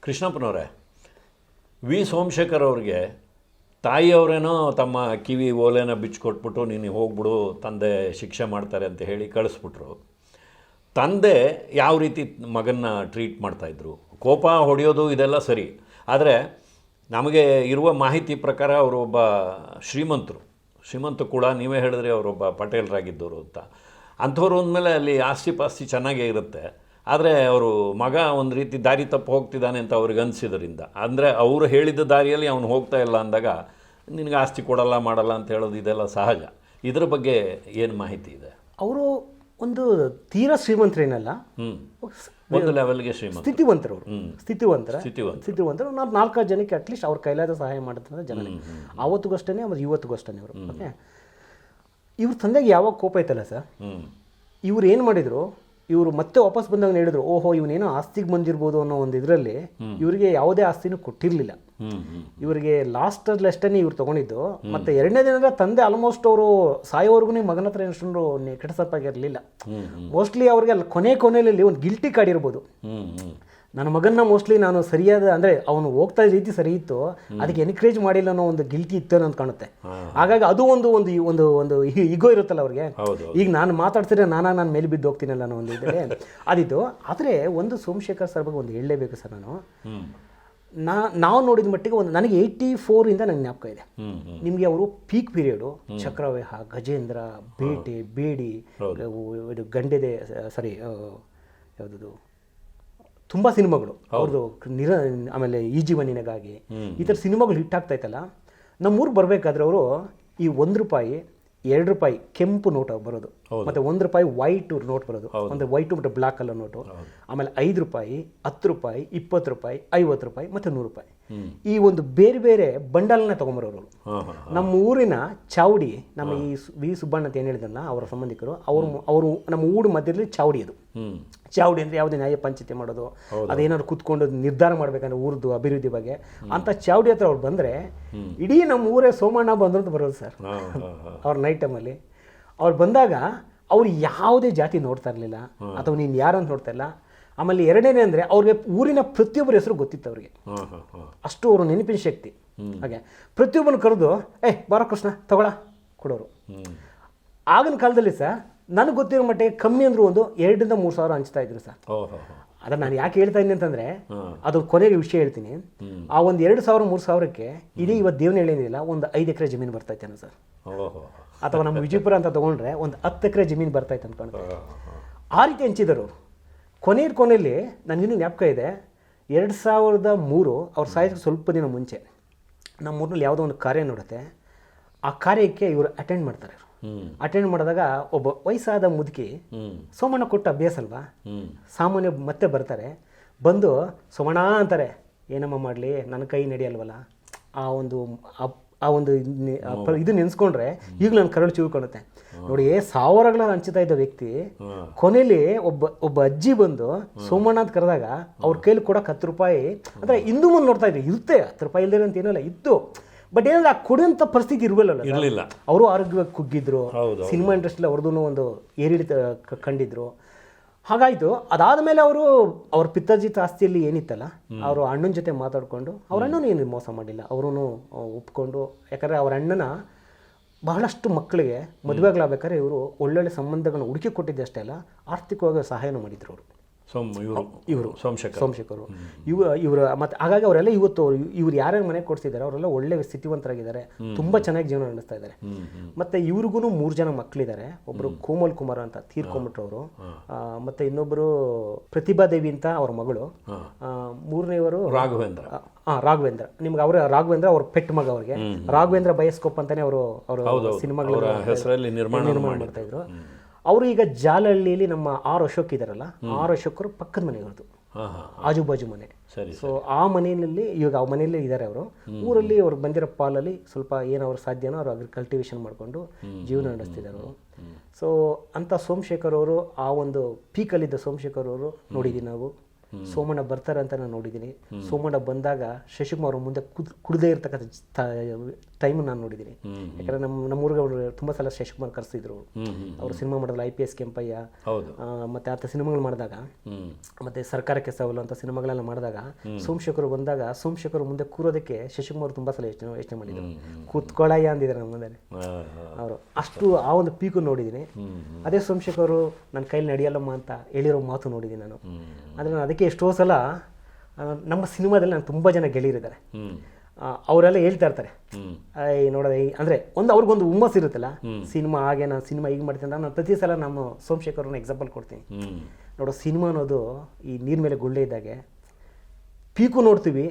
ಕೃಷ್ಣಪ್ಪನವರೇ, V. Somashekar ಅವ್ರಿಗೆ ತಾಯಿಯವರೇನೋ ತಮ್ಮ ಕಿವಿ ಓಲೆನ ಬಿಚ್ಚಿಕೊಟ್ಬಿಟ್ಟು ನೀನು ಹೋಗ್ಬಿಡು, ತಂದೆ ಶಿಕ್ಷೆ ಮಾಡ್ತಾರೆ ಅಂತ ಹೇಳಿ ಕಳಿಸ್ಬಿಟ್ರು. ತಂದೆ ಯಾವ ರೀತಿ ಮಗನ್ನ ಟ್ರೀಟ್ ಮಾಡ್ತಾಯಿದ್ರು ಕೋಪ ಹೊಡೆಯೋದು ಇದೆಲ್ಲ ಸರಿ. ಆದರೆ ನಮಗೆ ಇರುವ ಮಾಹಿತಿ ಪ್ರಕಾರ ಅವರೊಬ್ಬ ಶ್ರೀಮಂತರು. ಶ್ರೀಮಂತ ಕೂಡ ನೀವೇ ಹೇಳಿದ್ರಿ ಅವರೊಬ್ಬ ಪಟೇಲರಾಗಿದ್ದವರು ಅಂತ. ಅಂಥವ್ರು ಅಂದಮೇಲೆ ಅಲ್ಲಿ ಆಸ್ತಿ ಪಾಸ್ತಿ ಚೆನ್ನಾಗೇ ಇರುತ್ತೆ. ಆದರೆ ಅವರು ಮಗ ಒಂದು ರೀತಿ ದಾರಿ ತಪ್ಪು ಹೋಗ್ತಿದ್ದಾನೆ ಅಂತ ಅವ್ರಿಗೆ ಅನಿಸಿದ್ರಿಂದ. ಅಂದರೆ ಅವರು ಹೇಳಿದ ದಾರಿಯಲ್ಲಿ ಅವನು ಹೋಗ್ತಾ ಇಲ್ಲ ಅಂದಾಗ ನಿನಗೆ ಆಸ್ತಿ ಕೊಡಲ್ಲ ಮಾಡಲ್ಲ ಅಂತ ಹೇಳೋದು ಇದೆಲ್ಲ ಸಹಜ. ಇದ್ರ ಬಗ್ಗೆ ಏನು ಮಾಹಿತಿ ಇದೆ? ಅವರು ಒಂದು ತೀರಾ ಶ್ರೀಮಂತರೇನಲ್ಲ. ಹ್ಞೂ ಒಂದು ಲೆವೆಲ್ಗೆ ಶ್ರೀಮಂತ ಸ್ಥಿತಿವಂತರು. ಸ್ಥಿತಿವಂತರ. ಸ್ಥಿತಿವಂತ ಸ್ಥಿತಿವಂತರು. ನಾವು ನಾಲ್ಕಾರು ಜನಕ್ಕೆ ಅಟ್ಲೀಸ್ಟ್ ಅವ್ರ ಕೈಲಾದ ಸಹಾಯ ಮಾಡುತ್ತೆ ಜನ. ಅವತ್ತಿಗಷ್ಟೇ ಇವತ್ತಿಗೂ ಅಷ್ಟೇ ಅವರು ಓಕೆ? ಇವ್ರ ತಂದೆಗೆ ಯಾವಾಗ ಕೋಪ ಐತಲ್ಲ ಸರ್? ಹ್ಞೂ ಇವ್ರು ಏನು ಮಾಡಿದ್ರು? ಇವರು ಮತ್ತೆ ವಾಪಸ್ ಬಂದಾಗ ಹೇಳಿದ್ರು ಓಹೋ ಇವನೇನೋ ಆಸ್ತಿಗೆ ಬಂದಿರ್ಬೋದು ಅನ್ನೋ ಒಂದು ಇದರಲ್ಲಿ ಇವರಿಗೆ ಯಾವುದೇ ಆಸ್ತಿನೂ ಕೊಟ್ಟಿರಲಿಲ್ಲ. ಇವರಿಗೆ ಲಾಸ್ಟ್ ಅಷ್ಟೇ ಇವ್ರು ತಗೊಂಡಿದ್ದು. ಮತ್ತೆ ಎರಡನೇ ದಿನದ ತಂದೆ ಆಲ್ಮೋಸ್ಟ್ ಅವರು ಸಾಯೋವರೆಗೂ ಮಗನ ಹತ್ರ ಎಷ್ಟೊಂದು ಕೆಟ್ಟ ಸಪ್ಪಾಗಿರಲಿಲ್ಲ ಮೋಸ್ಟ್ಲಿ ಅವ್ರಿಗೆ ಅಲ್ಲಿ ಕೊನೆ ಕೊನೆಯಲ್ಲಿ ಒಂದು ಗಿಲ್ಟಿ ಕಾರ್ಡ್ ಇರ್ಬೋದು. ನನ್ನ ಮಗನ್ನ ಮೋಸ್ಟ್ಲಿ ನಾನು ಸರಿಯಾದ ಅಂದರೆ ಅವನು ಹೋಗ್ತಾ ಇದ್ದ ರೀತಿ ಸರಿ ಇತ್ತು. ಅದಕ್ಕೆ ಎನ್ಕರೇಜ್ ಮಾಡಿಲ್ಲ ಅನ್ನೋ ಒಂದು ಗಿಲ್ಟಿ ಇತ್ತು ಅಂತ ಕಾಣುತ್ತೆ. ಹಾಗಾಗಿ ಅದು ಒಂದು ಒಂದು ಒಂದು ಒಂದು ಇಗೋ ಇರುತ್ತಲ್ಲ ಅವ್ರಿಗೆ. ಈಗ ನಾನು ಮಾತಾಡ್ತಿದ್ರೆ ನಾನಾ ನಾನು ಮೇಲೆ ಬಿದ್ದು ಹೋಗ್ತೀನಲ್ಲ ಅನ್ನೋ ಒಂದು ಇದೆ ಅದಿತ್ತು. ಆದರೆ ಒಂದು ಸೋಮಶೇಖರ್ ಸರ್ ಬಗ್ಗೆ ಒಂದು ಹೇಳಲೇಬೇಕು ಸರ್ ನಾನು. ನಾ ನಾವು ನೋಡಿದ ಮಟ್ಟಿಗೆ ಒಂದು ನನಗೆ ಏಯ್ಟಿ ಇಂದ ನನಗೆ ಜ್ಞಾಪಕ ಇದೆ. ನಿಮಗೆ ಅವರು ಪೀಕ್ ಪೀರಿಯಡು ಚಕ್ರವ್ಯೂಹ ಗಜೇಂದ್ರ ಬೇಟೆ ಬೇಡಿ ಇದು ಗಂಡೆದೆ ಸಾರಿ ಯಾವುದದು? ತುಂಬ ಸಿನಿಮಾಗಳು. ಅವ್ರದ್ದು ನಿರ ಆಮೇಲೆ ಈ ಜೀವನಿನಗಾಗಿ. ಈ ಥರ ಸಿನಿಮಾಗಳು ಹಿಟ್ ಆಗ್ತಾ ಇತ್ತಲ್ಲ ನಮ್ಮೂರು ಬರಬೇಕಾದ್ರೆ ಅವರು ಈ ಒಂದು ರೂಪಾಯಿ ಎರಡು ರೂಪಾಯಿ ಕೆಂಪು ನೋಟ್ ಬರೋದು. ಮತ್ತೆ ಒಂದು ರೂಪಾಯಿ ವೈಟ್ ನೋಟ್ ಬರೋದು. ಒಂದು ವೈಟ್ ಮತ್ತು ಬ್ಲಾಕ್ ಕಲರ್ ನೋಟು. ಆಮೇಲೆ ಐದು ರೂಪಾಯಿ ಹತ್ತು ರೂಪಾಯಿ ಇಪ್ಪತ್ತು ರೂಪಾಯಿ ಐವತ್ತು ರೂಪಾಯಿ ಮತ್ತೆ ನೂರು ರೂಪಾಯಿ. ಈ ಒಂದು ಬೇರೆ ಬೇರೆ ಬಂಡಲ್ನ ತೊಗೊಂಬರೋರು ನಮ್ಮ ಊರಿನ ಚಾವಡಿ ನಮ್ಮ ಈ ವಿ ಸುಬ್ಬಣ್ಣ ಅಂತ ಏನು ಹೇಳಿದ್ರಲ್ಲ ಅವರ ಸಂಬಂಧಿಕರು ಅವರು ಅವರು ನಮ್ಮ ಊರು ಮಧ್ಯದಲ್ಲಿ ಚಾವಡಿ ಅದು. ಚಾವಡಿ ಅಂದರೆ ಯಾವುದೇ ನ್ಯಾಯ ಪಂಚಾಯತಿ ಮಾಡೋದು ಅದೇನಾದ್ರು ಕೂತ್ಕೊಂಡು ನಿರ್ಧಾರ ಮಾಡ್ಬೇಕಂದ್ರೆ ಊರದು ಅಭಿವೃದ್ಧಿ ಬಗ್ಗೆ. ಅಂತ ಚಾವಡಿ ಹತ್ರ ಅವ್ರು ಬಂದರೆ ಇಡೀ ನಮ್ಮ ಊರೇ ಸೋಮಣ್ಣ ಬಂದ್ರು ಅಂತ ಬರೋದು ಸರ್. ಅವ್ರ ನೈಟ್ ಟೈಮಲ್ಲಿ ಅವ್ರು ಬಂದಾಗ ಅವ್ರು ಯಾವುದೇ ಜಾತಿ ನೋಡ್ತಾ ಇರಲಿಲ್ಲ ಅಥವಾ ನೀನು ಯಾರು ಅಂತ ನೋಡ್ತಾ ಇಲ್ಲ. ಆಮೇಲೆ ಎರಡನೇ ಅಂದರೆ ಅವ್ರಿಗೆ ಊರಿನ ಪ್ರತಿಯೊಬ್ಬರ ಹೆಸರು ಗೊತ್ತಿತ್ತು ಅವ್ರಿಗೆ. ಅಷ್ಟು ಅವರು ನೆನಪಿನ ಶಕ್ತಿ. ಹಾಗೆ. ಪ್ರತಿಯೊಬ್ಬನ ಕರೆದು ಏ ಬಾರೋ ಕೃಷ್ಣ ತಗೊಳ ಕೊಡೋರು. ಆಗಿನ ಕಾಲದಲ್ಲಿ ಸರ್ ನನಗೆ ಗೊತ್ತಿರೋ ಮಟ್ಟಿಗೆ ಕಮ್ಮಿ ಅಂದರೂ ಒಂದು ಎರಡರಿಂದ ಮೂರು ಸಾವಿರ ಹಂಚ್ತಾ ಇದ್ರು ಸರ್. ಅದನ್ನ ನಾನು ಯಾಕೆ ಹೇಳ್ತಾ ಇದ್ದೀನಿ ಅಂತಂದರೆ ಅದು ಕೊನೆಗೆ ವಿಷಯ ಹೇಳ್ತೀನಿ. ಆ ಒಂದು ಎರಡು ಸಾವಿರ ಮೂರು ಸಾವಿರಕ್ಕೆ ಇಡೀ ಇವತ್ತು ದೇವನ ಹೇಳಿದಿಲ್ಲ ಒಂದು ಐದು ಎಕರೆ ಜಮೀನು ಬರ್ತೈತೇನೋ ಸರ್. ಅಥವಾ ನಮ್ಮ ವಿಜಯಪುರ ಅಂತ ತೊಗೊಂಡ್ರೆ ಒಂದು ಹತ್ತು ಎಕರೆ ಜಮೀನು ಬರ್ತೈತೆ ಅಂದ್ಕೊಂಡು ಆ ರೀತಿ ಹಂಚಿದರು. ಕೊನೆಯ ಕೊನೆಯಲ್ಲಿ ನನಗಿನ್ನೂ ಜ್ಞಾಪಕ ಇದೆ ಎರಡು ಸಾವಿರದ ಮೂರು ಅವ್ರ ಸಾಯೋದಕ್ಕೆ ಸ್ವಲ್ಪ ದಿನ ಮುಂಚೆ ನಮ್ಮ ಊರಿನಲ್ಲಿ ಯಾವುದೋ ಒಂದು ಕಾರ್ಯ ನೋಡುತ್ತೆ ಆ ಕಾರ್ಯಕ್ಕೆ ಇವರು ಅಟೆಂಡ್ ಮಾಡ್ತಾರೆ ಅಟೆಂಡ್ ಮಾಡಿದಾಗ ಒಬ್ಬ ವಯಸ್ಸಾದ ಮುದುಕಿ ಸೋಮಣ್ಣ ಕೊಟ್ಟ ಅಭ್ಯಾಸ ಅಲ್ವಾ? ಸಾಮಾನ್ಯ ಮತ್ತೆ ಬರ್ತಾರೆ. ಬಂದು ಸೋಮಣ್ಣ ಅಂತಾರೆ ಏನಮ್ಮ ಮಾಡಲಿ? ನನ್ನ ಕೈ ನಡೆಯಲ್ವಲ್ಲ? ಆ ಒಂದು ಆ- ಒಂದು ಇದು ನೆನೆಸ್ಕೊಂಡ್ರೆ ಈಗ ನಾನು ಕರಳು ಚಿವುಕೊಳ್ಳುತ್ತೆ. ನೋಡಿ ಸಾವಿರಗಳ ಹಂಚುತ್ತಾ ಇದ್ದ ವ್ಯಕ್ತಿ ಕೊನೆಯಲ್ಲಿ ಒಬ್ಬ ಒಬ್ಬ ಅಜ್ಜಿ ಬಂದು ಸೋಮಣ್ಣ ಅಂತ ಕರೆದಾಗ ಅವ್ರ ಕೈಲಿ ಕೂಡ ಹತ್ತು ರೂಪಾಯಿ ಅಂದ್ರೆ ಹಿಂದೂ ಮುಂದೆ ನೋಡ್ತಾ ಇದ್ರು ಇರುತ್ತೆ ಹತ್ತು ರೂಪಾಯಿ ಇಲ್ದಿರೋ ಅಂತ ಏನಿಲ್ಲ ಇತ್ತು. ಬಟ್ ಏನಂದ್ರೆ ಆ ಕೊಡುವಂಥ ಪರಿಸ್ಥಿತಿ ಇರಲಿಲ್ಲ ಇರಲಿಲ್ಲ. ಅವರು ಆರೋಗ್ಯವಾಗಿ ಕುಗ್ಗಿದ್ರು ಸಿನಿಮಾ ಇಂಡಸ್ಟ್ರಿಲಿ ಅವ್ರದ್ದು ಒಂದು ಏರಿಳಿತ ಕಂಡಿದ್ರು. ಹಾಗಾಯಿತು ಅದಾದಮೇಲೆ ಅವರು ಅವ್ರ ಪಿತ್ತಾರ್ಜಿತ ಆಸ್ತಿಯಲ್ಲಿ ಏನಿತ್ತಲ್ಲ ಅವರು ಅಣ್ಣನ ಜೊತೆ ಮಾತಾಡಿಕೊಂಡು ಅವ್ರ ಅಣ್ಣನೂ ಏನು ಮೋಸ ಮಾಡಿಲ್ಲ ಅವರೂ ಒಪ್ಕೊಂಡು ಯಾಕಂದರೆ ಅವ್ರ ಅಣ್ಣನ ಬಹಳಷ್ಟು ಮಕ್ಕಳಿಗೆ ಮದುವೆಗಳಾಗಬೇಕಾದ್ರೆ ಇವರು ಒಳ್ಳೊಳ್ಳೆ ಸಂಬಂಧಗಳನ್ನ ಹುಡುಕಿ ಕೊಟ್ಟಿದ್ದೆ ಅಷ್ಟೇ ಅಲ್ಲ ಆರ್ಥಿಕವಾಗಿ ಸಹಾಯನೂ ಮಾಡಿದ್ರು ಅವರು. ಸೋಮ್ ಇವರು ಇವರು. ಸೋಮಶೇಖರ್ ಸೋಮಶೇಖರು ಇವ ಇವರು ಮತ್ತೆ ಹಾಗಾಗಿ ಅವರೆಲ್ಲ ಇವತ್ತು ಇವ್ರು ಯಾರ್ಯಾರು ಮನೆ ಕೊಡ್ಸಿದ್ದಾರೆ ಅವರೆಲ್ಲ ಒಳ್ಳೆ ಸ್ಥಿತಿವಂತರಾಗಿದ್ದಾರೆ. ತುಂಬಾ ಚೆನ್ನಾಗಿ ಜೀವನ ನಡೆಸ್ತಾ ಇದ್ದಾರೆ. ಮತ್ತೆ ಇವ್ರಿಗೂ ಮೂರು ಜನ ಮಕ್ಕಳಿದ್ದಾರೆ ಒಬ್ಬರು ಕೋಮಲ್ ಕುಮಾರ್ ಅಂತ ತೀರ್ಕೊಂಬಿಟ್ರು ಅವರು. ಮತ್ತೆ ಇನ್ನೊಬ್ಬರು ಪ್ರತಿಭಾ ದೇವಿ ಅಂತ ಅವ್ರ ಮಗಳು. ಮೂರನೇ ಮೂರನೇವರು ರಾಘವೇಂದ್ರ. ಆ, ರಾಘವೇಂದ್ರ. ನಿಮ್ಗೆ ಅವರ ರಾಘವೇಂದ್ರ ಅವ್ರ ಪೆಟ್ ಮಗ ಅವ್ರಿಗೆ. ರಾಘವೇಂದ್ರ ಬಯಸ್ಕೋಪ್ ಅಂತಾನೆ ಅವರು ಅವರು ಸಿನಿಮಾಗಳ ಅವರ ಹೆಸರಲ್ಲಿ ನಿರ್ಮಾಣ ಮಾಡ್ತಾ ಇದ್ರು. ಅವರು ಈಗ ಜಾಲಹಳ್ಳಿಯಲ್ಲಿ ನಮ್ಮ ಆರ್ ಅಶೋಕ್ ಇದಾರಲ್ಲ ಆರ್ ಅಶೋಕರು ಪಕ್ಕದ ಮನೆಯವ್ರದ್ದು ಆಜು ಬಾಜು ಮನೆ. ಸರಿ ಸೊ ಆ ಮನೆಯಲ್ಲಿ ಇವಾಗ ಆ ಮನೆಯಲ್ಲೇ ಇದ್ದಾರೆ ಅವರು. ಊರಲ್ಲಿ ಅವ್ರು ಬಂದಿರೋ ಪಾಲಲ್ಲಿ ಸ್ವಲ್ಪ ಏನು ಅವ್ರ ಸಾಧ್ಯನೋ ಅವ್ರು ಅದ್ರ ಕಲ್ಟಿವೇಶನ್ ಮಾಡಿಕೊಂಡು ಜೀವನ ನಡೆಸ್ತಿದ್ದಾರೆ ಅವರು. ಸೊ ಅಂಥ ಸೋಮಶೇಖರ್ ಅವರು ಆ ಒಂದು ಪೀಕಲ್ಲಿದ್ದ ಸೋಮಶೇಖರ್ ಅವರು ನೋಡಿದ್ದೀವಿ ನಾವು. ಸೋಮಣ್ಣ ಬರ್ತಾರೆ ಅಂತ ನಾನು ನೋಡಿದ್ದೀನಿ. ಸೋಮಣ್ಣ ಬಂದಾಗ ಶಶಿಕುಮಾರ್ ಅವ್ರ ಮುಂದೆ ಕುದ್ ಕುಡದೇ ಇರ್ತಕ್ಕಂಥ ಟೈಮ್ ನಾನು ನೋಡಿದ್ದೀನಿ. ಯಾಕಂದ್ರೆ ನಮ್ಮ ನಮ್ಮೂರಿಗೆ ಅವರು ತುಂಬ ಸಲ ಶಶಿಕುಮಾರ್ ಕರೆಸಿದ್ರು ಅವರು. ಸಿನಿಮಾ ಮಾಡಿದ್ರು ಐ ಪಿ ಎಸ್ ಕೆಂಪಯ್ಯ ಮತ್ತೆ ಆತ ಸಿನಿಮಾಗಳು ಮಾಡಿದಾಗ ಮತ್ತೆ ಸರ್ಕಾರಕ್ಕೆ ಸವಾಲು ಅಂತ ಸಿನಿಮಾಗಳೆಲ್ಲ ಮಾಡಿದಾಗ ಸೋಮಶೇಖರ್ ಬಂದಾಗ ಸೋಮಶೇಖರ್ ಮುಂದೆ ಕೂರೋದಕ್ಕೆ ಶಶಿಕುಮಾರ್ ತುಂಬಾ ಸಲ ಯೋಚನೆ ಯೋಚನೆ ಮಾಡಿದ್ರು. ಕೂತ್ಕೊಳ್ಳಯ್ಯ ಅಂದಿದ್ದಾರೆ ನಮ್ಮ ಮುಂದೆ. ಅವರು ಅಷ್ಟು ಆ ಒಂದು ಪೀಕು ನೋಡಿದ್ದೀನಿ. ಅದೇ ಸೋಮಶೇಖರ್ ನನ್ನ ಕೈಲಿ ನಡೆಯಲ್ಲಮ್ಮ ಅಂತ ಹೇಳಿರೋ ಮಾತು ನೋಡಿದ್ದೀನಿ ನಾನು. ಆದರೆ ನಾನು ಅದಕ್ಕೆ ಎಷ್ಟೋ ಸಲ ನಮ್ಮ ಸಿನಿಮಾದಲ್ಲಿ ನಾನು ತುಂಬ ಜನ ಗೆಳೆಯರಿದ್ದಾರೆ ಅವರೆಲ್ಲ ಹೇಳ್ತಾ ಇರ್ತಾರೆ. ನೋಡೋದ ಅಂದರೆ ಒಂದು ಅವ್ರಿಗೊಂದು ಹುಮ್ಮಸ್ ಇರುತ್ತಲ್ಲ ಸಿನಿಮಾ ಹಾಗೆ ನಾನು ಸಿನಿಮಾ ಈಗ ಮಾಡ್ತೀನಿ ಅಂತ ನಾನು ಪ್ರತಿ ಸಲ ನಮ್ಮ ಸೋಮಶೇಖರ್ನ ಎಕ್ಸಾಂಪಲ್ ಕೊಡ್ತೀನಿ. ನೋಡೋ ಸಿನಿಮಾ ಅನ್ನೋದು ಈ ನೀರ್ ಮೇಲೆ ಗುಳ್ಳೆ ಇದ್ದಾಗೆ ಪೀಕು ನೋಡ್ತೀವಿ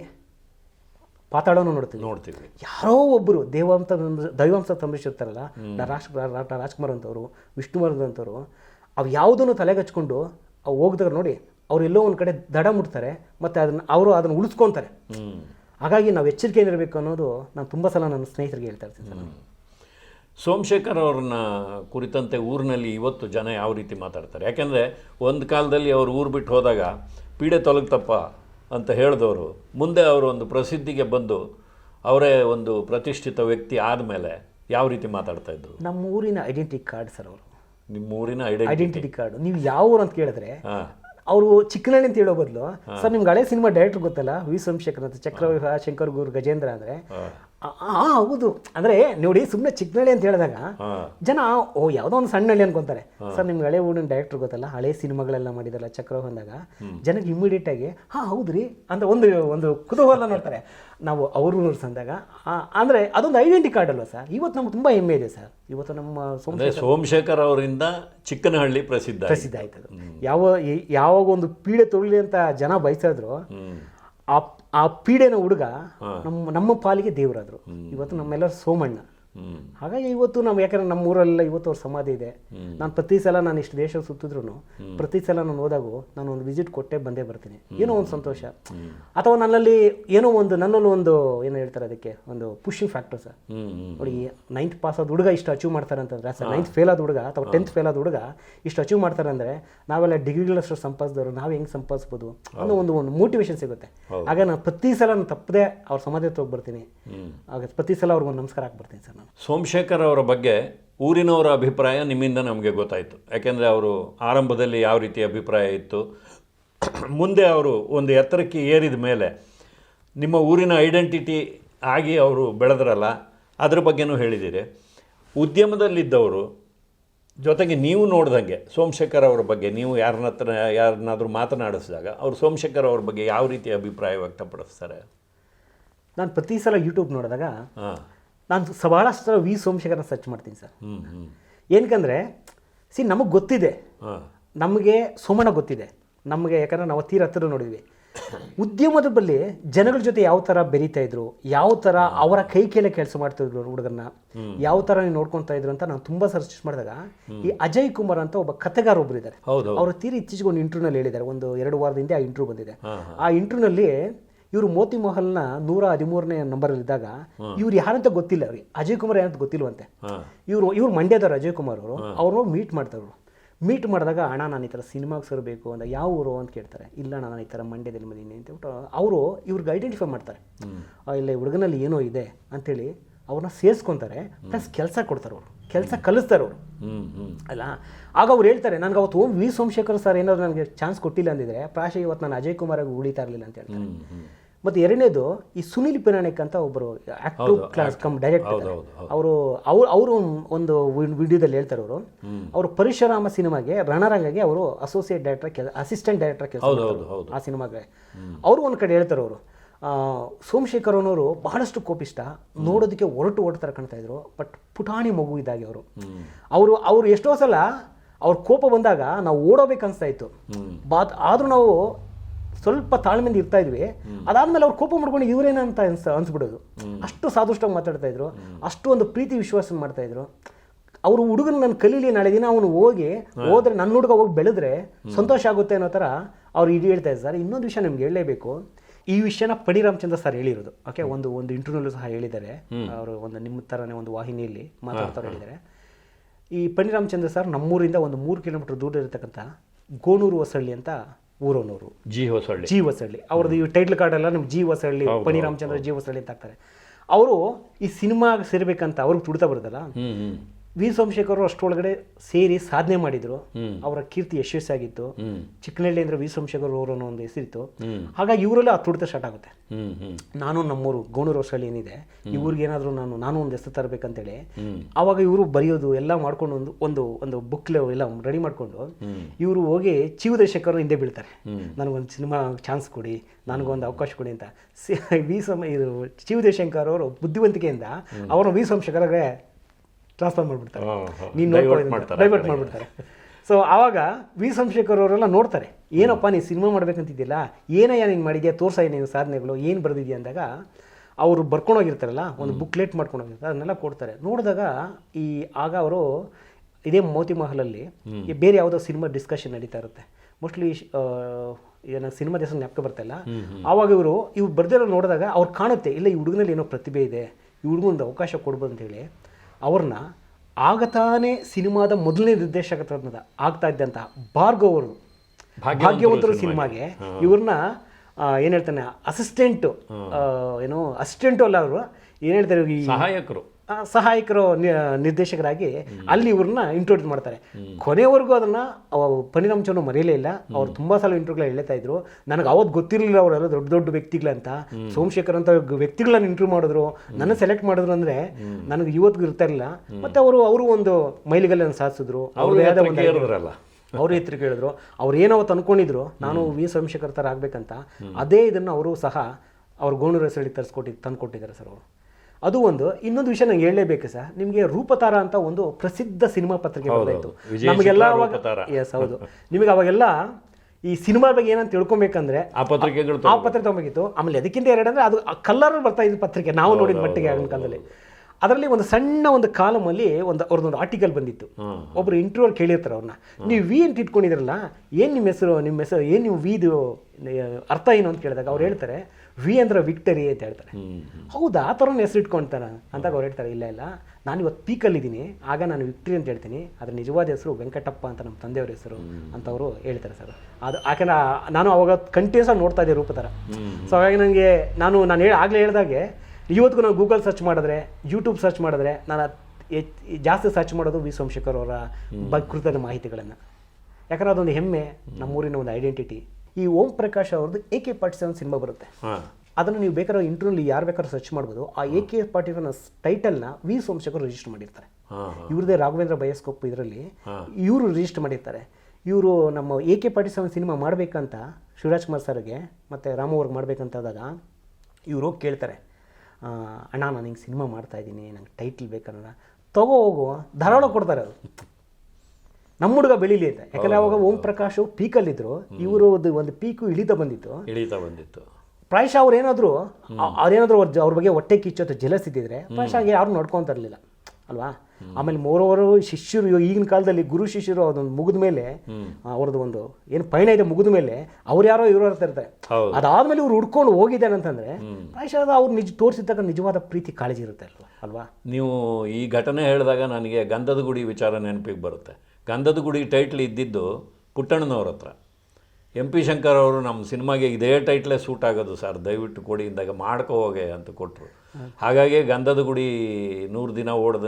ಪಾತಾಳನೂ ನೋಡ್ತೀವಿ. ನೋಡ್ತೀವಿ. ಯಾರೋ ಒಬ್ಬರು ದೇವಾಂಶ ದೈವಾಂಶ ತಂಬಿಸಿರ್ತಾರಲ್ಲ ರಾಜ್ ರಾಜ್ಕುಮಾರ್ ಅಂತವರು ವಿಷ್ಣುವರ್ಧನ್ ಅಂತವರು ಅವು ಯಾವುದನ್ನು ತಲೆಗೆ ಹಚ್ಕೊಂಡು ಅವು ಹೋಗ್ದಾಗ ನೋಡಿ ಅವ್ರು ಎಲ್ಲೋ ಒಂದು ಕಡೆ ದಡ ಮುಟ್ತಾರೆ ಮತ್ತು ಅದನ್ನು ಅವರು ಅದನ್ನು ಉಳಿಸ್ಕೊತಾರೆ. ಹಾಗಾಗಿ ನಾವು ಎಚ್ಚರಿಕೆಯಿಂದ ಇರಬೇಕು ಅನ್ನೋದು ನಾನು ತುಂಬ ಸಲ ನನ್ನ ಸ್ನೇಹಿತರಿಗೆ ಹೇಳ್ತಾ ಇರ್ತೀನಿ ಸರ್. ಸೋಮಶೇಖರ್ ಅವ್ರನ್ನ ಕುರಿತಂತೆ ಊರಿನಲ್ಲಿ ಇವತ್ತು ಜನ ಯಾವ ರೀತಿ ಮಾತಾಡ್ತಾರೆ? ಯಾಕೆಂದರೆ ಒಂದು ಕಾಲದಲ್ಲಿ ಅವರು ಊರು ಬಿಟ್ಟು ಹೋದಾಗ ಪೀಡೆ ತೊಲಗ್ತಪ್ಪ ಅಂತ ಹೇಳಿದವರು. ಮುಂದೆ ಅವರು ಒಂದು ಪ್ರಸಿದ್ಧಿಗೆ ಬಂದು ಅವರೇ ಒಂದು ಪ್ರತಿಷ್ಠಿತ ವ್ಯಕ್ತಿ ಆದಮೇಲೆ ಯಾವ ರೀತಿ ಮಾತಾಡ್ತಾ ಇದ್ರು? ನಮ್ಮ ಊರಿನ ಐಡೆಂಟಿಟಿ ಕಾರ್ಡ್ ಸರ್ ಅವರು. ನಿಮ್ಮ ಊರಿನ ಐಡೆಂಟಿಟಿ ಕಾರ್ಡ್ ನೀವು ಯಾವ ಊರು ಅಂತ ಕೇಳಿದ್ರೆ ಹಾಂ. ಅವರು ಚಿಕ್ಕನಳ್ಳಿ ಅಂತ ಹೇಳೋ ಬದಲು ಸರ್ ನಿಮ್ಗೆ ಹಳೆ ಸಿನಿಮಾ ಡೈರೆಕ್ಟರ್ ಗೊತ್ತಲ್ಲ? ವಿ ಸೋಮಶೇಖರ್ ಅಂತ ಚಕ್ರವ್ಯೂಹ ಶಂಕರ್ ಗುರು ಗಜೇಂದ್ರ ಅಂದರೆ. ಆ ಹೌದು. ಅಂದ್ರೆ ನೋಡಿ ಸುಮ್ಮನೆ ಚಿಕ್ಕನಳ್ಳಿ ಅಂತ ಹೇಳಿದಾಗ ಜನ ಓ ಯಾವುದೋ ಒಂದು ಸಣ್ಣ ಹಳ್ಳಿ ಅನ್ಕೊಂತಾರೆ ಸರ್ ನಿಮ್ಗೆ ಹಳೆ ಊರಿನ ಡೈರೆಕ್ಟರ್ ಗೊತ್ತಲ್ಲ? ಹಳೆ ಸಿನಿಮಾಗಳೆಲ್ಲ ಮಾಡಿದಲ್ಲ ಚಕ್ರ ಹೊಂದಾಗ ಜನಕ್ಕೆ ಇಮಿಡಿಯೇಟ್ ಆಗಿ ಹಾ ಹೌದ್ರಿ. ಅಂತ ಒಂದು ಒಂದು ಕುತೂಹಲ ನೋಡ್ತಾರೆ. ನಾವು ಅವರು ಸಂದಾಗ ಅಂದರೆ ಅದೊಂದು ಐಡೆಂಟಿ ಕಾರ್ಡ್ ಅಲ್ವಾ ಸರ್? ಇವತ್ತು ನಮ್ಗೆ ತುಂಬಾ ಹೆಮ್ಮೆ ಇದೆ ಸರ್. ಇವತ್ತು ನಮ್ಮ ಸೋಮ ಸೋಮಶೇಖರ್ ಅವರಿಂದ ಚಿಕ್ಕನಹಳ್ಳಿ ಪ್ರಸಿದ್ಧ ಆಯ್ತು. ಪ್ರಸಿದ್ಧ ಆಯ್ತದ ಯಾವ ಯಾವಾಗ ಒಂದು ಪೀಡೆ ತೊಳಿಲಿ ಅಂತ ಜನ ಬಯಸಿದ್ರು ಆ ಆ ಪೀಡೆನ ಹುಡುಗ ನಮ್ಮ ನಮ್ಮ ಪಾಲಿಗೆ ದೇವರಾದರು. ಇವತ್ತು ನಮ್ಮೆಲ್ಲರ ಸೋಮಣ್ಣ. ಹಾಗಾಗಿ ಇವತ್ತು ನಾವು ಯಾಕಂದ್ರೆ ನಮ್ಮ ಊರಲ್ಲ ಇವತ್ತು ಅವ್ರ ಸಮಾಧಿ ಇದೆ. ನಾನು ಪ್ರತಿ ಸಲ ನಾನು ಇಷ್ಟು ದೇಶ ಸುತ್ತಿದ್ರು ಪ್ರತಿ ಸಲ ನಾನು ಹೋದಾಗೂ ನಾನು ಒಂದು ವಿಸಿಟ್ ಕೊಟ್ಟೆ ಬಂದೇ ಬರ್ತೀನಿ. ಏನೋ ಒಂದು ಸಂತೋಷ. ಅಥವಾ ನನ್ನಲ್ಲಿ ಏನೋ ಒಂದು ನನ್ನಲ್ಲಿ ಒಂದು ಏನು ಹೇಳ್ತಾರೆ ಅದಕ್ಕೆ ಒಂದು ಪುಷಿಂಗ್ ಫ್ಯಾಕ್ಟರ್ ಸರ್ ನೋಡಿ ನೈನ್ತ್ ಪಾಸ್ ಆದ ಹುಡುಗ ಇಷ್ಟು ಅಚೀವ್ ಮಾಡ್ತಾರೆ ಅಂತಂದ್ರೆ ಸರ್ ನೈನ್ತ್ ಫೇಲ್ ಆದ ಹುಡುಗ ಅಥವಾ ಟೆಂತ್ ಫೇಲ್ ಆದ ಹುಡುಗ ಇಷ್ಟು ಅಚೀವ್ ಮಾಡ್ತಾರೆ ಅಂದರೆ ನಾವೆಲ್ಲ ಡಿಗ್ರಿಗಳಷ್ಟು ಸಂಪಾದಿಸಿದವರು ನಾವು ಹೆಂಗೆ ಸಂಪಾದಿಸ್ಬೋದು ಅನ್ನೋ ಒಂದು ಒಂದು ಮೋಟಿವೇಶನ್ ಸಿಗುತ್ತೆ. ಆಗ ನಾನು ಪ್ರತಿ ಸಲ ನಾನು ತಪ್ಪದೆ ಅವ್ರ ಸಮಾಧಿ ಹೋಗಿ ಬರ್ತೀನಿ ಆಗ ಪ್ರತಿ ಸಲ ಅವ್ರಿಗೊಂದು ನಮಸ್ಕಾರ ಹಾಕ್ಬರ್ತೀನಿ ಸರ್. ಸೋಮಶೇಖರ್ ಅವರ ಬಗ್ಗೆ ಊರಿನವರ ಅಭಿಪ್ರಾಯ ನಿಮ್ಮಿಂದ ನಮಗೆ ಗೊತ್ತಾಯಿತು. ಯಾಕೆಂದರೆ ಅವರು ಆರಂಭದಲ್ಲಿ ಯಾವ ರೀತಿ ಅಭಿಪ್ರಾಯ ಇತ್ತು. ಮುಂದೆ ಅವರು ಒಂದು ಎತ್ತರಕ್ಕೆ ಏರಿದ ಮೇಲೆ ನಿಮ್ಮ ಊರಿನ ಐಡೆಂಟಿಟಿ ಆಗಿ ಅವರು ಬೆಳೆದ್ರಲ್ಲ ಅದ್ರ ಬಗ್ಗೆನೂ ಹೇಳಿದ್ದೀರಿ ಉದ್ಯಮದಲ್ಲಿದ್ದವರು ಜೊತೆಗೆ ನೀವು ನೋಡ್ದಂಗೆ ಸೋಮಶೇಖರ್ ಅವರ ಬಗ್ಗೆ ನೀವು ಯಾರನ್ನ ಹತ್ರ ಯಾರನ್ನಾದರೂ ಮಾತನಾಡಿಸಿದಾಗ ಅವರು ಸೋಮಶೇಖರ್ ಅವ್ರ ಬಗ್ಗೆ ಯಾವ ರೀತಿ ಅಭಿಪ್ರಾಯ ವ್ಯಕ್ತಪಡಿಸ್ತಾರೆ? ನಾನು ಪ್ರತಿ ಸಲ ಯೂಟ್ಯೂಬ್ ನೋಡಿದಾಗ ಹಾಂ. ನಾನು ಸ ಭಾಳಷ್ಟು ಸಲ ವಿ ಸೋಮಶೇಖರನ ಸರ್ಚ್ ಮಾಡ್ತೀನಿ ಸರ್. ಏನಕ್ಕಂದರೆ ಸಿ ನಮಗೆ ಗೊತ್ತಿದೆ. ನಮಗೆ ಸೋಮಣ್ಣ ಗೊತ್ತಿದೆ. ನಮಗೆ ಯಾಕಂದರೆ ನಾವು ತೀರ ಹತ್ತಿರ ನೋಡಿದ್ವಿ. ಉದ್ಯಮದ ಬಳಿ ಜನಗಳ ಜೊತೆ ಯಾವ ಥರ ಬೆರೀತಾ ಇದ್ರು ಯಾವ ಥರ ಅವರ ಕೈ ಕೆಲೆ ಕೆಲಸ ಮಾಡ್ತಿದ್ರು ಹುಡುಗರನ್ನ ಯಾವ ಥರ ನೋಡ್ಕೊತಾ ಇದ್ರು ಅಂತ ನಾನು ತುಂಬ ಸರ್ಚ್ ಮಾಡಿದಾಗ ಈ ಅಜಯ್ ಕುಮಾರ್ ಅಂತ ಒಬ್ಬ ಕಥೆಗಾರ ಒಬ್ರು ಇದ್ದಾರೆ ಅವರು ತೀರಿ ಇತ್ತೀಚೆಗೆ ಒಂದು ಇಂಟರ್ವ್ಯೂನಲ್ಲಿ ಹೇಳಿದ್ದಾರೆ. ಒಂದು ಎರಡು ವಾರದಿಂದ ಆ ಇಂಟರ್ವ್ಯೂ ಬಂದಿದೆ. ಆ ಇಂಟರ್ವ್ಯೂನಲ್ಲಿ ಇವರು ಮೋತಿ ಮಹಲ್ನ ನೂರ ಹದಿಮೂರನೇ ನಂಬರ್ ಇದ್ದಾಗ ಇವ್ರು ಯಾರಂತ ಗೊತ್ತಿಲ್ಲ ಅವ್ರಿಗೆ. ಅಜಯ್ ಕುಮಾರ್ ಏನಂತ ಗೊತ್ತಿಲ್ವಂತೆ. ಇವ್ರು ಇವರು ಮಂಡ್ಯದವ್ರು ಅಜಯ್ ಕುಮಾರ್ ಅವರು. ಅವ್ರು ಮೀಟ್ ಮಾಡ್ತಾರವ್ರು ಮೀಟ್ ಮಾಡಿದಾಗ ಅಣ್ಣ ನಾನು ಈ ಥರ ಸಿನಿಮಾಗೆ ಸರಬೇಕು ಅಂತ ಯಾವ ಊರು ಅಂತ ಕೇಳ್ತಾರೆ. ಇಲ್ಲ ನಾನು ಈ ಥರ ಮಂಡ್ಯದಲ್ಲಿ ಬಂದೀನಿ ಅಂತ ಹೇಳ್ಬಿಟ್ಟು ಅವರು ಇವ್ರಿಗೆ ಐಡೆಂಟಿಫೈ ಮಾಡ್ತಾರೆ. ಇಲ್ಲ ಹುಡುಗನಲ್ಲಿ ಏನೋ ಇದೆ ಅಂತೇಳಿ ಅವ್ರನ್ನ ಸೇರಿಸ್ಕೊತಾರೆ. ಪ್ಲಸ್ ಕೆಲಸ ಕೊಡ್ತಾರೆ ಅವರು. ಕೆಲಸ ಕಲಿಸ್ತಾರೆ ಅವರು. ಅಲ್ಲ ಆಗ ಅವ್ರು ಹೇಳ್ತಾರೆ ನನಗೆ ಅವತ್ತು ಓಂ ವಿ ಸೋಮಶೇಖರ್ ಸರ್ ಏನಾದ್ರು ನನಗೆ ಚಾನ್ಸ್ ಕೊಟ್ಟಿಲ್ಲ ಅಂದಿದ್ರೆ ಪ್ರಾಶ ಇವತ್ತು ನಾನು ಅಜಯ್ ಕುಮಾರ್ ಉಳಿತಾ ಇರಲಿಲ್ಲ ಅಂತ ಹೇಳ್ತಾರೆ. ಮತ್ತೆ ಎರಡನೇದು ಈ ಸುನಿಲ್ ಪಿರಾಣಿಕ್ ಅಂತ ಒಬ್ಬರು ಆಕ್ಟಿವ್ ಕ್ಲಾಸ್ ಕಮ್ ಡೈರೆಕ್ಟರ್ ಅವರು ಅವ್ರು ಅವರು ಒಂದು ವಿಡಿಯೋದಲ್ಲಿ ಹೇಳ್ತಾರೆ ಅವರು. ಅವರು ಪರಶುರಾಮ ಸಿನಿಮಾಗೆ ರಣರಂಗಗೆ ಅವರು ಅಸೋಸಿಯೇಟ್ ಡೈರೆಕ್ಟರ್ ಕೆಲಸ ಅಸಿಸ್ಟೆಂಟ್ ಡೈರೆಕ್ಟರ್ ಕೆಲಸ ಆ ಸಿನಿಮಾಗೆ. ಅವರು ಒಂದು ಕಡೆ ಹೇಳ್ತಾರೆ ಅವರು ಸೋಮಶೇಖರ್ ಅನ್ನೋರು ಬಹಳಷ್ಟು ಕೋಪಿಷ್ಟ. ನೋಡೋದಕ್ಕೆ ಹೊರಟು ಹೊರಟು ಕಾಣ್ತಾ ಇದ್ರು ಬಟ್ ಪುಟಾಣಿ ಮಗು ಇದ್ದಾಗೆ ಅವರು. ಅವರು ಅವರು ಎಷ್ಟೋ ಸಲ ಅವ್ರ ಕೋಪ ಬಂದಾಗ ನಾವು ಓಡೋಬೇಕು ಅನ್ಸ್ತಾ ಇತ್ತು ಬಾತ್ ಆದ್ರೂ ನಾವು ಸ್ವಲ್ಪ ತಾಳ್ಮೆಯಿಂದ ಇರ್ತಾ ಇದ್ವಿ. ಅದಾದ್ಮೇಲೆ ಅವ್ರು ಕೋಪ ಮಾಡ್ಕೊಂಡು ಇವರೇನ ಅಂತ ಅನ್ಸ ಅನ್ಸ್ಬಿಡೋದು. ಅಷ್ಟು ಸಾದುಷ್ಟಾಗಿ ಮಾತಾಡ್ತಾ ಇದ್ರು. ಅಷ್ಟು ಒಂದು ಪ್ರೀತಿ ವಿಶ್ವಾಸ ಮಾಡ್ತಾ ಇದ್ರು. ಅವರು ಹುಡುಗನ ನನ್ನ ಕಲೀಲಿ ನಾಳೆ ದಿನ ಅವನು ಹೋಗಿ ಹೋದ್ರೆ ನನ್ನ ಹುಡುಗ ಹೋಗಿ ಬೆಳೆದ್ರೆ ಸಂತೋಷ ಆಗುತ್ತೆ ಅನ್ನೋ ಥರ ಅವ್ರು ಇದು ಹೇಳ್ತಾ ಇದ್ದಾರೆ ಸರ್ ಇನ್ನೊಂದು ವಿಷಯ ನಿಮ್ಗೆ ಹೇಳಲೇಬೇಕು. ಈ ವಿಷಯನ ಪಡಿ ರಾಮಚಂದ್ರ ಸರ್ ಹೇಳಿರೋದು. ಓಕೆ ಒಂದು ಒಂದು ಇಂಟರ್ವ್ಯೂಲೂ ಸಹ ಹೇಳಿದ್ದಾರೆ. ಅವರು ಒಂದು ನಿಮ್ಮ ಥರನೇ ಒಂದು ವಾಹಿನಿಯಲ್ಲಿ ಮಾತಾಡ್ತಾರೆ ಹೇಳಿದ್ದಾರೆ. ಈ ಪಣಿರಾಮ್ ರಾಮಚಂದ್ರ ಸರ್ ನಮ್ಮೂರಿಂದ ಒಂದು ಮೂರು ಕಿಲೋಮೀಟರ್ ದೂರ ಇರತಕ್ಕಂಥ ಗೋಣೂರು ಹೊಸಳ್ಳಿ ಅಂತ ಊರನೂರು ಜಿ ಹೊಸಳ್ಳಿ. ಜಿ ಹೊಸಳ್ಳಿ. ಅವ್ರದ್ದು ಈ ಟೈಟ್ಲ್ ಕಾರ್ಡ್ ಎಲ್ಲ ನಿಮ್ಗೆ ಜಿ ಹೊಸಳ್ಳಿ ಪನಿ ರಾಮಚಂದ್ರ ಜಿ ಹೊಸಳ್ಳಿ ಅಂತ ಹಾಕ್ತಾರೆ. ಅವರು ಈ ಸಿನಿಮಾ ಸೇರ್ಬೇಕಂತ ಅವ್ರಿಗೆ ತುಡಿತ ಬರುತ್ತಲ್ಲ? ವಿ ಸೋಮಶೇಖರ್ ಅಷ್ಟೊಳಗಡೆ ಸೇರಿ ಸಾಧನೆ ಮಾಡಿದ್ರು. ಅವರ ಕೀರ್ತಿ ಯಶಸ್ಸಾಗಿತ್ತು ಚಿಕ್ಕನಹಳ್ಳಿ ಅಂದ್ರೆ ವಿ ಸೋಮಶೇಖರ್ ಅವರು ಅನ್ನೋ ಒಂದು ಹೆಸರಿತ್ತು. ಹಾಗಾಗಿ ಇವರಲ್ಲೇ ಆ ತುಡಿತ ಸ್ಟಾರ್ಟ್ ಆಗುತ್ತೆ. ನಾನು ನಮ್ಮೂರು ಗೋಣೂರು ವರ್ಷದಲ್ಲಿ ಏನಿದೆ ಇವ್ರಿಗೆ ಏನಾದ್ರು ನಾನು ನಾನು ಒಂದು ಹೆಸರು ತರಬೇಕಂತೇಳಿ ಹೇಳಿ ಆವಾಗ ಇವರು ಬರೆಯೋದು ಎಲ್ಲ ಮಾಡ್ಕೊಂಡು ಒಂದು ಒಂದು ಒಂದು ಬುಕ್ ಎಲ್ಲ ರೆಡಿ ಮಾಡ್ಕೊಂಡು ಇವರು ಹೋಗಿ ಶಿವದಶೇಖರ್ ಹಿಂದೆ ಬೀಳ್ತಾರೆ. ನನಗೊಂದು ಸಿನಿಮಾ ಚಾನ್ಸ್ ಕೊಡಿ ನನಗೊಂದು ಅವಕಾಶ ಕೊಡಿ ಅಂತ. ವಿ ಸೋಮ ಇದು ಶಿವದಶಂಕರ್ ಅವರು ಬುದ್ಧಿವಂತಿಕೆಯಿಂದ ಅವರು ವಿ ಸೋಮಶೇಖರ್ಗೆ ಟ್ರಾನ್ಸ್ಫರ್ ಮಾಡಿಬಿಡ್ತಾರೆ. ನೀನು ಡೈವರ್ಟ್. ಮಾಡಿಬಿಡ್ತಾರೆ. ಸೊ ಆವಾಗ ವಿ ಸೋಮಶೇಖರ್ ಅವರೆಲ್ಲ ನೋಡ್ತಾರೆ. ಏನಪ್ಪ ನೀನು ಸಿನಿಮಾ ಮಾಡ್ಬೇಕಂತಿದ್ದಿಲ್ಲ ಏನಯ್ಯ ನೀನು ಮಾಡಿದ್ಯಾ? ತೋರ್ಸ ನೀನು ಸಾಧನೆಗಳು? ಏನು ಬರೆದಿದ್ಯಾ ಅಂದಾಗ ಅವರು ಬರ್ಕೊಂಡೋಗಿರ್ತಾರಲ್ಲ ಒಂದು ಬುಕ್ಲೆಟ್ ಮಾಡ್ಕೊಂಡೋಗಿರ್ತಾರೆ ಅದನ್ನೆಲ್ಲ ಕೊಡ್ತಾರೆ. ನೋಡಿದಾಗ ಈ ಆಗ ಅವರು ಇದೇ ಮೋತಿ ಮಹಲಲ್ಲಿ ಬೇರೆ ಯಾವುದೋ ಸಿನಿಮಾ ಡಿಸ್ಕಷನ್ ನಡೀತಾ ಇರುತ್ತೆ. ಮೋಸ್ಟ್ಲಿ ಏನೋ ಸಿನಿಮಾ ದೇಶ ಜ್ಞಾಪಕ ಬರ್ತಾಯಿಲ್ಲ ಆವಾಗ ಇವರು ಇವ್ರು ಬರ್ದಿರೋ ನೋಡಿದಾಗ ಅವ್ರು ಕಾಣುತ್ತೆ. ಇಲ್ಲ ಈ ಹುಡುಗನಲ್ಲಿ ಏನೋ ಪ್ರತಿಭೆ ಇದೆ. ಈ ಹುಡುಗನಿಗೆ ಅವಕಾಶ ಕೊಡ್ಬೋದು ಅಂತೇಳಿ ಅವ್ರನ್ನ ಆಗತಾನೆ ಸಿನಿಮಾದ ಮೊದಲನೇ ನಿರ್ದೇಶಕತ್ವದ ಆಗ್ತಾ ಇದ್ದಂತಹ ಭಾರ್ಗವ್ ಅವರು ಭಾಗ್ಯವಂತರು ಸಿನಿಮಾಗೆ. ಇವ್ರನ್ನ ಏನು ಹೇಳ್ತಾನೆ ಅಸಿಸ್ಟೆಂಟ್ ಏನೋ ಅಸಿಸ್ಟೆಂಟು ಅಲ್ಲ ಅವರು. ಏನು ಹೇಳ್ತಾರೆ ಸಹಾಯಕರು. ಸಹಾಯಕರು ನಿರ್ದೇಶಕರಾಗಿ ಅಲ್ಲಿ ಇವ್ರನ್ನ ಇಂಟ್ರೊಡ್ಯೂಸ್ ಮಾಡ್ತಾರೆ. ಕೊನೆವರೆಗೂ ಅದನ್ನ ಪರಿಣಾಮಚನ ಮರೆಯಲೇ ಇಲ್ಲ. ಅವ್ರು ತುಂಬಾ ಸಲ ಇಂಟರ್ವ್ಯೂಗಳ ಹೇಳ್ತಾ ಇದ್ರು. ನನಗೆ ಅವತ್ತು ಗೊತ್ತಿರಲಿಲ್ಲ ಅವರೆಲ್ಲ ದೊಡ್ಡ ದೊಡ್ಡ ವ್ಯಕ್ತಿಗಳಂತ ಸೋಮಶೇಖರ್ ಅಂತ ವ್ಯಕ್ತಿಗಳನ್ನ ಇಂಟರ್ವ್ಯೂ ಮಾಡಿದ್ರು. ನನ್ನ ಸೆಲೆಕ್ಟ್ ಮಾಡಿದ್ರು ಅಂದ್ರೆ ನನಗೆ ಇವತ್ತಿಗೂ ಇರ್ತಾ ಇರಲಿಲ್ಲ. ಮತ್ತೆ ಅವರು ಅವರು ಒಂದು ಮೈಲಿಗಲ್ಲನ್ನು ಸಾಧಿಸಿದ್ರು. ಅವರು ಒಂದು ಹೆತ್ರ ಕೇಳಿದ್ರು. ಅವ್ರು ಏನೋ ಅವತ್ತು ಅನ್ಕೊಂಡಿದ್ರು. ನಾನು ವಿ ಸೋಮಶೇಖರ್ ತರ ಆಗ್ಬೇಕಂತ. ಅದೇ ಇದನ್ನ ಅವರು ಸಹ ಅವ್ರ ಗೋಣೂರ ಸೆಳಿ ತರಿಸ್ಕೊಟ್ಟಿ ತಂದು ಕೊಟ್ಟಿದ್ದಾರೆ ಸರ್ ಅವರು. ಅದು ಒಂದು. ಇನ್ನೊಂದು ವಿಷಯ ನಂಗೆ ಹೇಳಲೇಬೇಕು ಸರ್. ನಿಮಗೆ ರೂಪತಾರ ಅಂತ ಒಂದು ಪ್ರಸಿದ್ಧ ಸಿನಿಮಾ ಪತ್ರಿಕೆ ಬಂದಾಯಿತು. ನಮಗೆಲ್ಲ ಅವಾಗ ಎಸ್ ಹೌದು. ನಿಮಗೆ ಅವಾಗೆಲ್ಲ ಈ ಸಿನಿಮಾ ಬಗ್ಗೆ ಏನಂತ ತಿಳ್ಕೊಬೇಕಂದ್ರೆ ಆ ಪತ್ರಿಕೆ ಆ ಪತ್ರಿಕೆ ತೊಗೊಬೇಕಿತ್ತು ಆಮೇಲೆ ಅದಕ್ಕಿಂತ ಎರಡಂದ್ರೆ ಅದು ಕಲ್ಲರ್ ಬರ್ತಾ ಇದ್ದು ಪತ್ರಿಕೆ. ನಾವು ನೋಡಿದ ಮಟ್ಟಿಗೆ ಆಗಿನ ಕಾಲದಲ್ಲಿ. ಅದರಲ್ಲಿ ಒಂದು ಸಣ್ಣ ಒಂದು ಕಾಲಮಲ್ಲಿ ಒಂದು ಅವ್ರದ್ದೊಂದು ಆರ್ಟಿಕಲ್ ಬಂದಿತ್ತು. ಹ್ಮ್. ಒಬ್ರು ಇಂಟರ್ವ್ಯೂ ಕೇಳಿರ್ತಾರೆ ಅವ್ರನ್ನ. ನೀವು ವಿ ಅಂತ ಇಟ್ಕೊಂಡಿದ್ರಲ್ಲ ಏನು ನಿಮ್ಮ ಹೆಸರು ನಿಮ್ಮ ಹೆಸರು ಏನು ನೀವು ವಿದು ಅರ್ಥ ಏನು ಅಂತ ಕೇಳಿದಾಗ ಅವ್ರು ಹೇಳ್ತಾರೆ ವಿ ಅಂದ್ರೆ ವಿಕ್ಟರಿ ಅಂತ ಹೇಳ್ತಾರೆ. ಹೌದಾ? ಆ ಥರ ಹೆಸರು ಇಟ್ಕೊಳ್ತಾರ ಅಂತ ಅವ್ರು ಹೇಳ್ತಾರೆ ಇಲ್ಲ ಇಲ್ಲ. ನಾನು ಇವತ್ತು ಪೀಕಲ್ಲಿದ್ದೀನಿ ಆಗ ನಾನು ವಿಕ್ಟರಿ ಅಂತ ಹೇಳ್ತೀನಿ ಅದ್ರ ನಿಜವಾದ ಹೆಸರು ವೆಂಕಟಪ್ಪ ಅಂತ ನಮ್ಮ ತಂದೆಯವ್ರ ಹೆಸರು ಅಂತ ಅವರು ಹೇಳ್ತಾರೆ ಸರ್. ಅದು ಯಾಕಂದ್ರೆ ನಾನು ಅವಾಗ ಕಂಟಿನ್ಯೂಸ್ ಆಗಿ ನೋಡ್ತಾ ಇದ್ದೆ ರೂಪ ಥರ ಸೊ ಹಾಗಾಗಿ ನನಗೆ ನಾನು ನಾನು ಹೇಳಿ ಆಗಲೇ ಹೇಳ್ದಾಗೆ ಇವತ್ತಿಗೂ ನಾನು ಗೂಗಲ್ ಸರ್ಚ್ ಮಾಡಿದ್ರೆ ಯೂಟ್ಯೂಬ್ ಸರ್ಚ್ ಮಾಡಿದ್ರೆ ನಾನು ಜಾಸ್ತಿ ಸರ್ಚ್ ಮಾಡೋದು ವಿ ಸೋಮಶೇಖರ್ ಅವರ ಬಗ್ಕೃತ ಮಾಹಿತಿಗಳನ್ನು. ಯಾಕಂದ್ರೆ ಅದೊಂದು ಹೆಮ್ಮೆ ನಮ್ಮೂರಿನ ಒಂದು ಐಡೆಂಟಿಟಿ ಈ ಓಂ ಪ್ರಕಾಶ್ ಅವ್ರದ್ದು A K party seven cinema ಬರುತ್ತೆ. ಅದನ್ನು ನೀವು ಬೇಕಾದ್ರೆ ಇಂಟರ್ವ್ಯೂಲಿ ಯಾರು ಬೇಕಾದ್ರೂ ಸರ್ಚ್ ಮಾಡ್ಬೋದು. ಆ ಎ ಕೆ ಪಾರ್ಟಿ ಟೈಟಲ್ನ ವಿ ಸೋಮಶೇಖರ್ ರಿಜಿಸ್ಟರ್ ಮಾಡಿರ್ತಾರೆ. ಇವ್ರದೇ ರಾಘವೇಂದ್ರ ಬಯಸ್ಕೋಪ್ ಇದರಲ್ಲಿ. ಇವರು ರಿಜಿಸ್ಟರ್ ಮಾಡಿರ್ತಾರೆ. ಇವರು ನಮ್ಮ A K party seven cinema ಮಾಡಬೇಕಂತ ಶಿವರಾಜ್ ಕುಮಾರ್ ಸರ್ಗೆ ಮತ್ತು ರಾಮು ಅವ್ರಿಗೆ ಮಾಡ್ಬೇಕಂತಾದಾಗ ಇವರು ಕೇಳ್ತಾರೆ. ಅಣ್ಣ ನಾನು ಹಿಂಗೆ ಸಿನಿಮಾ ಮಾಡ್ತಾ ಇದ್ದೀನಿ ನಂಗೆ ಟೈಟ್ಲ್ ಬೇಕನ್ನೋಣ ತಗೋ ಹೋಗು. ಧಾರಾಳ ಕೊಡ್ತಾರೆ ಅದು ನಮ್ಮ ಹುಡುಗ ಬೆಳೀಲಿ ಅಂತ. ಯಾಕಂದ್ರೆ ಅವಾಗ ಓಂ ಪ್ರಕಾಶ್ ಪೀಕಲ್ಲಿದ್ದರು ಇವರು ಒಂದು ಪೀಕು ಇಳಿತಾ ಬಂದಿತ್ತು. ಇಳೀತಾ ಬಂದಿತ್ತು. ಪ್ರಾಯಶ ಅವ್ರು ಏನಾದರೂ ಅವ್ರೇನಾದರೂ ಅವ್ರ ಅವ್ರ ಬಗ್ಗೆ ಹೊಟ್ಟೆ ಕಿಚ್ಚು ಅಥವಾ ಜಲಸ್ ಇದ್ದಿದ್ರೆ ಪ್ರಾಯಶಃ ಯಾರು ನೋಡ್ಕೊತಾ ಇರಲಿಲ್ಲ ಅಲ್ವಾ? ಆಮೇಲೆ ಮೂರವರು ಶಿಷ್ಯರು ಈಗಿನ ಕಾಲದಲ್ಲಿ ಗುರು ಶಿಷ್ಯರು ಅದೊಂದು ಮುಗಿದ ಮೇಲೆ ಅವ್ರದ್ದು ಒಂದು ಏನು ಪಯಣ ಇದೆ ಮುಗಿದ ಮೇಲೆ ಅವ್ರು ಯಾರೋ ಇವರು ಇರ್ತಾರೆ. ಅದಾದ್ಮೇಲೆ ಇವ್ರು ಹುಡ್ಕೊಂಡು ಹೋಗಿದ್ದಾರೆ ಅಂತಂದ್ರೆ ಪ್ರಾಯಶಃ ಅವ್ರು ನಿಜ ತೋರಿಸಿದಾಗ ನಿಜವಾದ ಪ್ರೀತಿ ಕಾಳಜಿ ಇರುತ್ತೆ ಅಲ್ವಾ? ಅಲ್ವಾ? ನೀವು ಈ ಘಟನೆ ಹೇಳಿದಾಗ ನನಗೆ ಗಂಧದ ಗುಡಿ ವಿಚಾರ ನೆನಪಿಗೆ ಬರುತ್ತೆ. ಗಂಧದ ಗುಡಿ ಟೈಟ್ಲ್ ಇದ್ದಿದ್ದು ಪುಟ್ಟಣ್ಣನವ್ರ ಹತ್ರ. ಎಂ ಪಿ ಶಂಕರ್ ಅವರು ನಮ್ಮ ಸಿನಿಮಾಗೆ ಇದೇ ಟೈಟ್ಲೇ ಸೂಟ್ ಆಗೋದು ಸರ್. ದಯವಿಟ್ಟು ಕೊಡಿ ಇಂದಾಗ ಮಾಡ್ಕೋ ಹೋಗೆ ಅಂತ ಕೊಟ್ಟರು ಹಾಗಾಗಿ ಗಂಧದ ಗುಡಿ ನೂರು ದಿನ ಓಡ್ದ,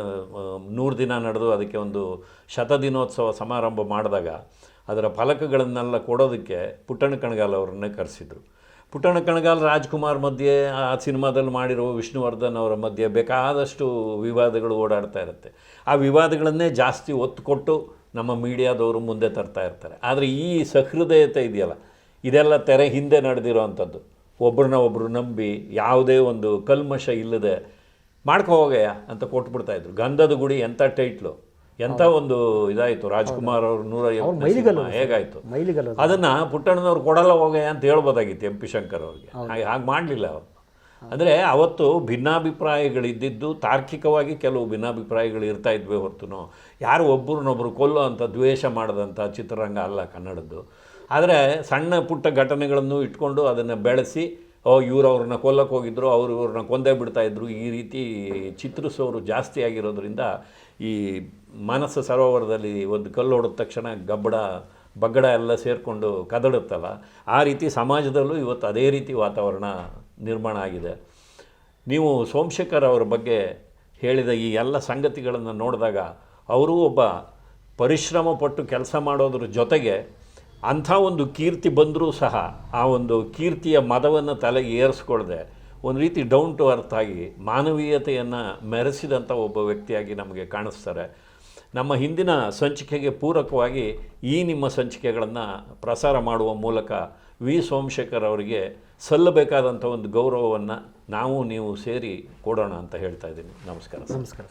ನೂರು ದಿನ ನಡೆದು ಅದಕ್ಕೆ ಒಂದು ಶತದಿನೋತ್ಸವ ಸಮಾರಂಭ ಮಾಡಿದಾಗ ಅದರ ಫಲಕಗಳನ್ನೆಲ್ಲ ಕೊಡೋದಕ್ಕೆ ಪುಟ್ಟಣ ಕಣಗಾಲ್ ಅವರನ್ನೇ ಕರೆಸಿದ್ರು. ಪುಟ್ಟಣ ಕಣಗಾಲ್ ರಾಜ್ಕುಮಾರ್ ಮಧ್ಯೆ ಆ ಸಿನಿಮಾದಲ್ಲಿ ಮಾಡಿರುವ ವಿಷ್ಣುವರ್ಧನ್ ಅವರ ಮಧ್ಯೆ ಬೇಕಾದಷ್ಟು ವಿವಾದಗಳು ಓಡಾಡ್ತಾ ಇರುತ್ತೆ. ಆ ವಿವಾದಗಳನ್ನೇ ಜಾಸ್ತಿ ಒತ್ತು ಕೊಟ್ಟು ನಮ್ಮ ಮೀಡಿಯಾದವರು ಮುಂದೆ ತರ್ತಾ ಇರ್ತಾರೆ. ಆದರೆ ಈ ಸಹೃದಯತೆ ಇದೆಯಲ್ಲ ಇದೆಲ್ಲ ತೆರೆ ಹಿಂದೆ ನಡೆದಿರೋ ಅಂಥದ್ದು ಒಬ್ರನ್ನ ಒಬ್ಬರು ನಂಬಿ ಯಾವುದೇ ಒಂದು ಕಲ್ಮಶ ಇಲ್ಲದೆ ಮಾಡ್ಕೊ ಹೋಗಯ್ಯ ಅಂತ ಕೊಟ್ಬಿಡ್ತಾ ಇದ್ರು. ಗಂಧದ ಗುಡಿ ಎಂಥ ಟೈಟ್ಲು ಎಂಥ ಒಂದು ಇದಾಯಿತು. ರಾಜ್ಕುಮಾರ್ ಅವರು ನೂರ ಹೇಗಾಯಿತು? ಮೈಲಿಗಲ್ಲ ಅದನ್ನ ಪುಟ್ಟಣ್ಣನವ್ರು ಕೊಡಲ್ಲ ಹೋಗಯ್ಯ ಅಂತ ಹೇಳ್ಬೋದಾಗಿತ್ತು ಎಂ ಪಿ ಶಂಕರ್ ಅವ್ರಿಗೆ. ಹಾಗೆ ಹಾಗೆ ಮಾಡಲಿಲ್ಲ ಅವರು. ಅಂದರೆ ಅವತ್ತು ಭಿನ್ನಾಭಿಪ್ರಾಯಗಳಿದ್ದಿದ್ದು ತಾರ್ಕಿಕವಾಗಿ ಕೆಲವು ಭಿನ್ನಾಭಿಪ್ರಾಯಗಳು ಇರ್ತಾ ಇದ್ವಿ ಹೊರತು ಯಾರು ಒಬ್ಬರನ್ನೊಬ್ಬರು ಕೊಲ್ಲೋ ದ್ವೇಷ ಮಾಡಿದಂಥ ಚಿತ್ರರಂಗ ಅಲ್ಲ ಕನ್ನಡದ್ದು. ಆದರೆ ಸಣ್ಣ ಪುಟ್ಟ ಘಟನೆಗಳನ್ನು ಇಟ್ಕೊಂಡು ಅದನ್ನು ಬೆಳೆಸಿ, ಓ ಇವರು ಅವ್ರನ್ನ ಕೊಲ್ಲಕ್ಕೆ ಹೋಗಿದ್ರು, ಅವರು ಇವ್ರನ್ನ ಕೊಂದೇ ಬಿಡ್ತಾ ಇದ್ರು, ಈ ರೀತಿ ಚಿತ್ರಿಸೋರು ಜಾಸ್ತಿ ಆಗಿರೋದ್ರಿಂದ ಈ ಮಾನಸ ಸರೋವರದಲ್ಲಿ ಒಂದು ಕಲ್ಲು ಹೊಡೆದ ತಕ್ಷಣ ಗಬ್ಬಡ, ಬಗ್ಗಡ ಎಲ್ಲ ಸೇರಿಕೊಂಡು ಕದಡುತ್ತಲ್ಲ. ಆ ರೀತಿ ಸಮಾಜದಲ್ಲೂ ಇವತ್ತು ಅದೇ ರೀತಿ ವಾತಾವರಣ ನಿರ್ಮಾಣ ಆಗಿದೆ. ನೀವು ಸೋಮಶೇಖರ್ ಅವರ ಬಗ್ಗೆ ಹೇಳಿದ ಈ ಎಲ್ಲ ಸಂಗತಿಗಳನ್ನು ನೋಡಿದಾಗ ಅವರು ಒಬ್ಬ ಪರಿಶ್ರಮ ಪಟ್ಟು ಕೆಲಸ ಮಾಡೋದ್ರ ಜೊತೆಗೆ ಅಂಥ ಒಂದು ಕೀರ್ತಿ ಬಂದರೂ ಸಹ ಆ ಒಂದು ಕೀರ್ತಿಯ ಮದವನ್ನು ತಲೆಗೆ ಏರಿಸ್ಕೊಳ್ದೆ ಒಂದು ರೀತಿ ಡೌನ್ ಟು ಅರ್ತ್ ಆಗಿ ಮಾನವೀಯತೆಯನ್ನು ಮೆರೆಸಿದಂಥ ಒಬ್ಬ ವ್ಯಕ್ತಿಯಾಗಿ ನಮಗೆ ಕಾಣಿಸ್ತಾರೆ. ನಮ್ಮ ಹಿಂದಿನ ಸಂಚಿಕೆಗೆ ಪೂರಕವಾಗಿ ಈ ನಿಮ್ಮ ಸಂಚಿಕೆಗಳನ್ನು ಪ್ರಸಾರ ಮಾಡುವ ಮೂಲಕ ವಿ. ಸೋಮಶೇಖರ್ ಅವರಿಗೆ ಸಲ್ಲಬೇಕಾದಂಥ ಒಂದು ಗೌರವವನ್ನು ನಾವು, ನೀವು ಸೇರಿ ಕೊಡೋಣ ಅಂತ ಹೇಳ್ತಾ ಇದ್ದೀನಿ. ನಮಸ್ಕಾರ ನಮಸ್ಕಾರ